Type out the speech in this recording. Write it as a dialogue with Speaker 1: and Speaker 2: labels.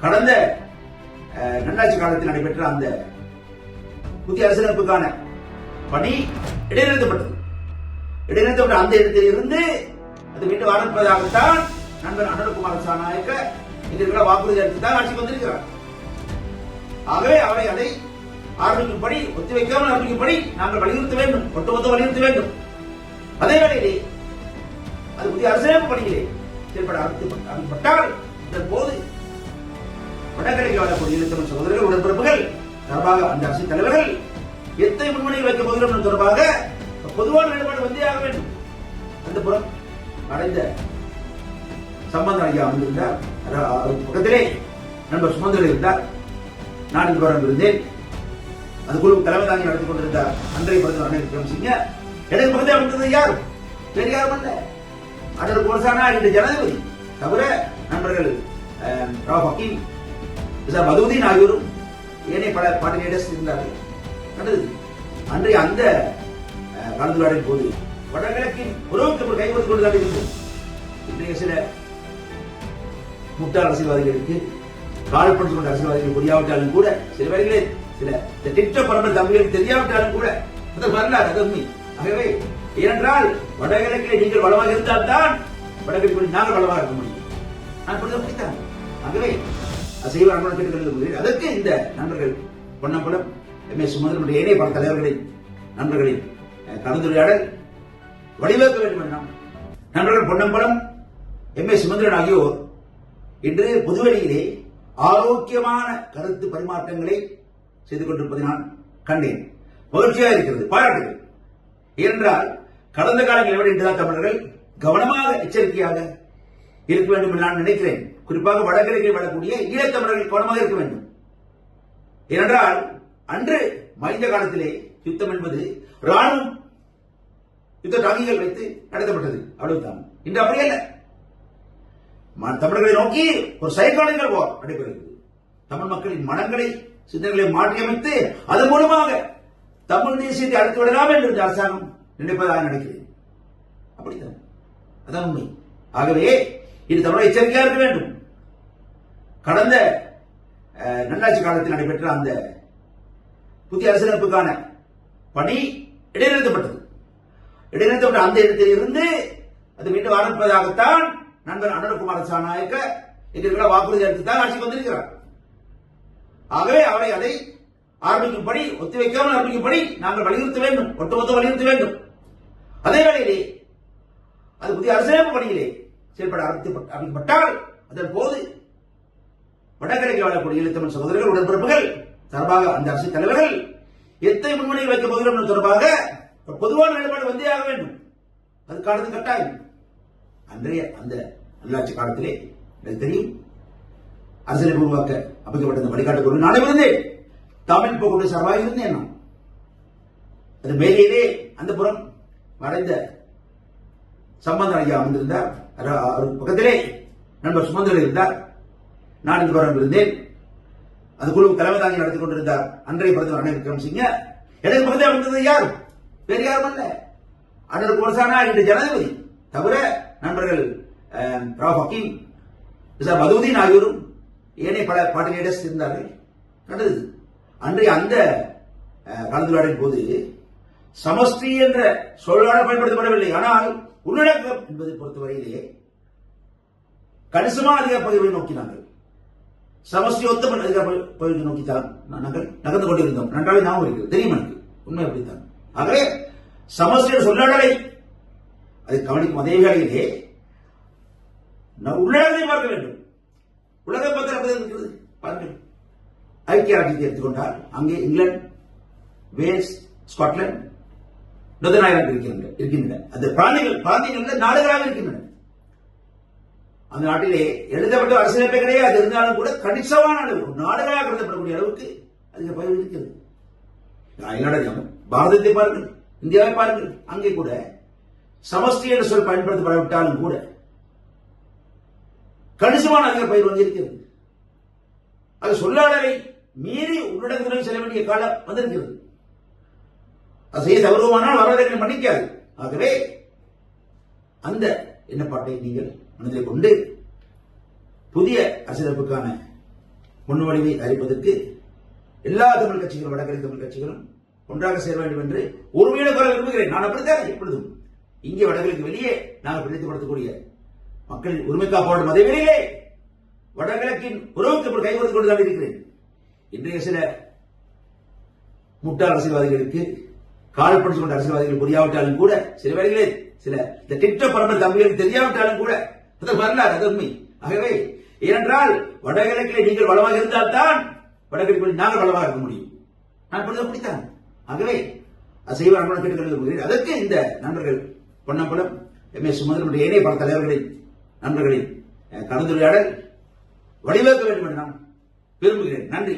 Speaker 1: கடந்த அஹ், காலத்தில் நடைபெற்ற அந்த புதிய அரசியலமைப்புக்கான பணி இடைநிறுத்தப்பட்டது. இடைநிறுத்தப்பட்ட அந்த இடத்தில் இருந்து அது மீண்டும் ஆரம்பிப்பதாகத்தான் நண்பர் அனுரகுமார் சாநாயக்க இதற்குள்ள வாக்குறுதி அளித்து தான் ஆட்சிக்கு வந்திருக்கிறார். ஆகவே அவரை அதை ஆரம்பிக்கும்படி ஒத்திவைக்காமல் ஆரம்பிக்கும்படி நாங்கள் வலியுறுத்த வேண்டும் ஒட்டுமொத்த வலியுறுத்த வேண்டும். அதே வேளையிலே அது புதிய அரசியலமைப்பு பணியிலே செயல்பட ஆரம்பித்து- ஆரம்பிக்கப்பட்டால் இதன் போது வடகிழக்கு வாழக்கூடிய ஈழத்தமிழ் சகோதரர்கள் உடன்பிறப்புகள் தொடர்பாக அந்த அரசியல் தலைவர்கள் எத்தனை முன்மொழிகள் வைக்க போகிறோம் தொடர்பாக பொதுவான நிலைப்பாடு வந்தே ஆக வேண்டும். அந்த புறம் அடைந்த சம்பந்தன் ஐயா வந்திருந்தார் பக்கத்திலே நண்பர் சுமந்திரன் இருந்தார். நான் இந்த வாரம் இருந்தேன். அது குழு தலைமை தாங்கி நடத்தி கொண்டிருந்தார். அன்றைய பிரதமர் ரணில் விக்ரமசிங்க எனக்கு பக்கத்தில் அமைந்தது யார்? வேறு யாரும் அல்ல. அடர் கோல்சானா என்ற ஜனாதிபதி. தவிர நண்பர்கள் ராவ் ஹக்கீம் சார் மதுதீன் ஆகியோரும் ஏனைய பல பார்ட்டி லீடர்ஸ் இருந்தார்கள் நடந்தது அன்றைய அந்த அஹ், கலந்துரையாடலின் போது வடகிழக்கின் உறவுக்கு ஒரு கைகொடுத்து கொண்டு இருந்தது இன்றைய சில முட்டாள் அரசியல்வாதிகளுக்கு கால்படுத்திக் கொண்ட அரசியல்வாதிகள் புரியாவிட்டாலும் கூட சில வேளைகளே சில இந்த திட்ட பரம்பரை தம்பிகளுக்கு தெரியாவிட்டாலும் கூட அது வரலாறு அது உண்மை. ஆகவே ஏனென்றால் வடகிழக்கிலே நீங்கள் வளமாக இருந்தால் தான் வடகிழக்கு நாங்கள் வளமாக இருக்க முடியும். நான் புரிந்து முடித்தான் ஆகவே அசைவ செய்வார் அன்புடன் அதற்கு இந்த நண்பர்கள் பொன்னம்பலம் எம் ஏ சுமந்திரன் மற்றும் ஏனைய பல தலைவர்களின் நண்பர்களின் கலந்துரையாடல் வழிவகுக்க வேண்டும் என நண்பர்கள் பொன்னம்பலம் எம் ஏ சுமந்திரன் ஆகியோர் இன்று புதுவெளியிலே ஆரோக்கியமான கருத்து பரிமாற்றங்களை செய்து கொண்டிருப்பதை நான் கண்டேன். மகிழ்ச்சியாக இருக்கிறது. பாராட்டுகள். ஏனென்றால் கடந்த காலங்களில் விட இன்றுதான் தமிழர்கள் கவனமாக எச்சரிக்கையாக இருக்க வேண்டும் என்று நான் நினைக்கிறேன். குறிப்பாக வடகிழக்கில் வாழக்கூடிய ஈழத்தமிழர்கள் கவனமாக இருக்க வேண்டும். ஏனென்றால் அன்று மனித காலத்திலே யுத்தம் என்பது ராணுவம் யுத்த டாங்கிகள் வைத்து நடத்தப்பட்டது. அவ்வளவுதான். இன்று அப்படி அல்ல. ம- தமிழர்களை நோக்கி ஒரு சைக்காலஜிக்கல் வார் நடைபெறுகிறது. தமிழ் மக்களின் மனங்களை சிந்தனைகளை மாற்றியமைத்து அதன் மூலமாக தமிழ் தேசியத்தை அடுத்து விடலாம் என்று இந்த அரசாங்கம் நினைப்பதாக நினைக்கிறேன். அப்படித்தான். அதான் உண்மை. ஆகவே இது தமிழக எச்சரிக்கையாக இருக்க வேண்டும். கடந்த அஹ், நல்லாட்சி காலத்தில் நடைபெற்ற அந்த புதிய அரசியலமைப்புக்கான பணி இடைநிறுத்தப்பட்டது. இடைநிறுத்தப்பட்ட அந்த இடத்தில் இருந்து அது மீண்டும் ஆரம்பிப்பதாகத்தான் நண்பர் அனுரகுமார சாநாயக்க எங்களுக்கு வாக்குறுதி அளித்து தான் ஆட்சிக்கு வந்திருக்கிறார். ஆகவே அவரை அதை ஆரம்பிக்கும்படி ஒத்திவைக்காமல் ஆரம்பிக்கும்படி நாங்கள் வலியுறுத்த வேண்டும் ஒட்டுமொத்த வலியுறுத்த வேண்டும். அதே வேளையிலே அது புதிய அரசியலமைப்பு பணியிலே செயல்பட ஆரம்பித்து ஆரம்பிக்கப்பட்டால் அதன் போது வடகிழக்கு வாழக்கூடிய ஈழத்தமிழ் சகோதரர்கள் உடன்பிறப்புகள் சார்பாக அந்த அரசியல் தலைவர்கள் எத்தனை முன்மொழிகள் வைக்கப் போகிறோம் தொடர்பாக பொதுவான நிலைப்பாடு வந்தே ஆக வேண்டும். அது காலத்து கட்டாயம். அன்றைய அந்த நல்லாட்சி காலத்திலே எனக்கு தெரியும். அரசியல் உருவாக்க அமைக்கப்பட்ட அந்த வழிகாட்டு கொண்டு நானே இருந்தேன் தமிழ் போக்குடைய சார்பாக இருந்தேன் நான். அது மேலேயே அந்த புறம் மறைந்த சம்பந்தன் ஐயா வந்திருந்தார் அவர் பக்கத்திலே நண்பர் சுமந்திரன் இருந்தார். நான் இந்த புறம் இருந்தேன். அந்த குழு தலைமை தாங்கி நடத்தி கொண்டிருந்தார் அன்றைய பிரதமர் ரணில் விக்ரமசிங்க. எனக்கு பக்கத்தில் அமைந்தது யார்? வேறு யாரும் அல்ல. அடர் கோல்சானா என்ற ஜனாதிபதி. தவிர நண்பர்கள் அஹ், ராவ் ஹக்கீம் மதுதீன் ஆகியோரும் ஏனைய பல பார்ட்டி லீடர்ஸ் இருந்தார்கள். நடந்தது அன்றைய அந்த கலந்துரையாடலின் போது சமஷ்டி என்ற சொல்லாடல் பயன்படுத்தப்படவில்லை. ஆனால் உள்ளடக்கம் என்பதை பொறுத்தவரையிலே கணிசமான அதிக பகிர்வை நோக்கினார்கள். சமஷ்டி ஒத்த அதிகார நோக்கி தான் நாங்கள் நகர்ந்து கொண்டிருந்தோம். நன்றாக ஞாபகம் இருக்கிறது. தெரியும் எனக்கு. உண்மை அப்படித்தான். ஆகவே சமஸ்டியின் சொல்லாடலை அதை கவனிக்கும் அதே வேளையிலே நம் உள்ளடத்தை பார்க்க வேண்டும். உலக பத்திரம் இருக்கிறது? பாருங்கள். ஐக்கிய ராஜ்யத்தை எடுத்துக்கொண்டால் அங்கே England Wales Scotland northern Ireland இருக்கின்றன இருக்கின்றன அந்த பிராந்திகள் பிராந்தியங்கள் நாடுகளாக இருக்கின்றன. அந்த நாட்டிலே எழுதப்பட்ட அரசியலமைப்பே கிடையாது. இருந்தாலும் கூட கணிசமான அளவு நாடுகளாக கருதப்படக்கூடிய அளவுக்கு அதிக பயிர் இருக்கிறது. அயல்நாடு பாரதத்தை பாருங்கள் இந்தியாவை பாருங்கள். அங்கே கூட சமஷ்டி என்ற சொல் பயன்படுத்தப்படாவிட்டாலும் கூட கணிசமான அதிக பயிர் வந்து இருக்கிறது அது சொல்லாளரை மீறி உள்ளடங்குதலை செல்ல வேண்டிய காலம் வந்திருக்கிறது. அது செய்ய தவறுவானால் வரலாறு மன்னிக்காது. ஆகவே அந்த எண்ணப்பாட்டை நீங்கள் மனதில் கொண்டு புதிய அரசியலமைப்புக்கான முன்வடிவை அறிப்பதற்கு எல்லா தமிழ் கட்சிகளும் வடகிழக்கு தமிழ் கட்சிகளும் ஒன்றாக சேர வேண்டும் என்று உரிமையோட குரல் விரும்புகிறேன். நான் அப்படித்தான் எப்பொழுதும். இங்கே வடகிழக்கு வெளியே நாங்கள் பிடித்துப்படுத்தக்கூடிய மக்களின் உரிமைக்கா காப்பாடும் அதே வேளையிலே வடகிழக்கின் உறவுக்கு இப்படி கைகொடுத்துக் கொண்டுதான் இருக்கிறேன். இன்றைய சில முட்டாள் அரசியல்வாதிகளுக்கு கால்படுத்திக் கொண்ட அரசியல்வாதிகள் புரியாவிட்டாலும் கூட சில வேளைகளில் சில இந்த திட்ட பரம்பரை தம்பிகளுக்கு தெரியாவிட்டாலும் கூட அது வரலாறு அது உண்மை. ஆகவே ஏனென்றால் வடகிழக்கில் நீங்கள் வளமாக இருந்தால்தான் வடகிழக்கில் நாங்கள் வளமாக இருக்க முடியும். நான் பொழுது அப்படித்தான். ஆகவே அசைவ அன்பன கேட்டுக்கொள்ள அதற்கு இந்த நண்பர்கள் பொன்னம்பலம் எம். ஏ சுமந்திரன் ஏனைய பல தலைவர்களின் நண்பர்களின் கலந்துரையாடல் வழிவகுக்க வேண்டும் என்று நான் விரும்புகிறேன். நன்றி.